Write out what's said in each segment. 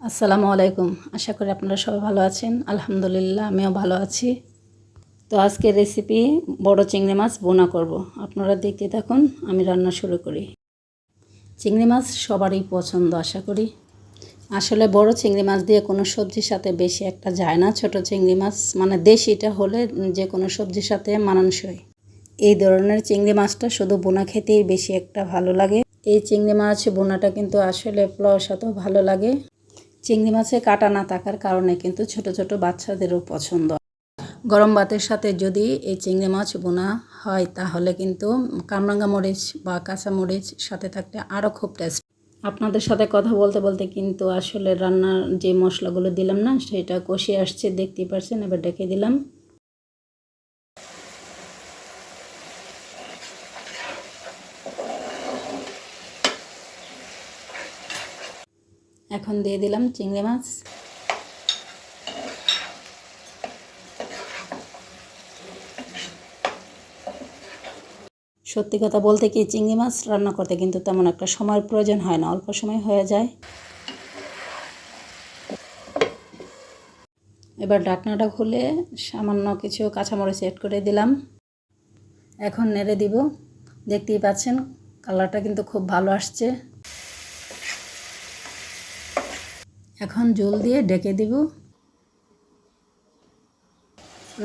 আসসালামু আলাইকুম। আশা করি আপনারা সবাই ভালো আছেন। আলহামদুলিল্লাহ, আমিও ভালো আছি। তো আজকের রেসিপি বড় চিংড়ি মাছ বোনা করব। আপনারা দেখতে থাকুন, আমি রান্না শুরু করি। চিংড়ি মাছ সবারই পছন্দ, আশা করি। আসলে বড় চিংড়ি মাছ দিয়ে কোনো সবজির সাথে বেশি একটা যায় না। ছোট চিংড়ি মাছ মানে দেশিটা হলে যে কোনো সবজির সাথে মানানসই। এই ধরনের চিংড়ি মাছটা শুধু বোনা খেতেই বেশি একটা ভালো লাগে। এই চিংড়ি মাছ বোনাটা কিন্তু আসলে পোলাওর সাথেও ভালো লাগে। চিংড়ি মাছে কাটা না থাকার কারণে কিন্তু ছোট ছোট বাচ্চাদেরও পছন্দ। গরম ভাতের সাথে যদি এই চিংড়ি মাছ বোনা হয়, তাহলে কিন্তু কামরাঙ্গা মরিচ বা কাঁচা মরিচ সাথে থাকতে আরও খুব টেস্ট। আপনাদের সাথে কথা বলতে বলতে কিন্তু আসলে রান্নার যে মশলাগুলো দিলাম না, সেটা কষিয়ে আসছে, দেখতেই পারছেন, এবার ডেকে দিলাম। এখন দিয়ে দিলাম চিংড়ি মাছ। সত্যি কথা বলতে কি, চিংড়ি মাছ রান্না করতে কিন্তু তেমন একটা সময়ের প্রয়োজন হয় না, অল্প সময় হয়ে যায়। এবার ডাকনাটা খুলে সামান্য কিছু কাঁচামরিচ এড করে দিলাম। এখন নেড়ে দিব। দেখতেই পাচ্ছেন কালারটা কিন্তু খুব ভালো আসছে। এখন জল দিয়ে ডেকে দেব।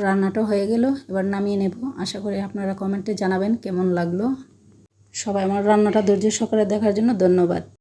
রান্নাটা হয়ে গেল, এবার নামিয়ে নেব। আশা করি আপনারা কমেন্টে জানাবেন কেমন লাগল। সবাই আমার রান্নাটা ধৈর্য সহকারে দেখার জন্য ধন্যবাদ।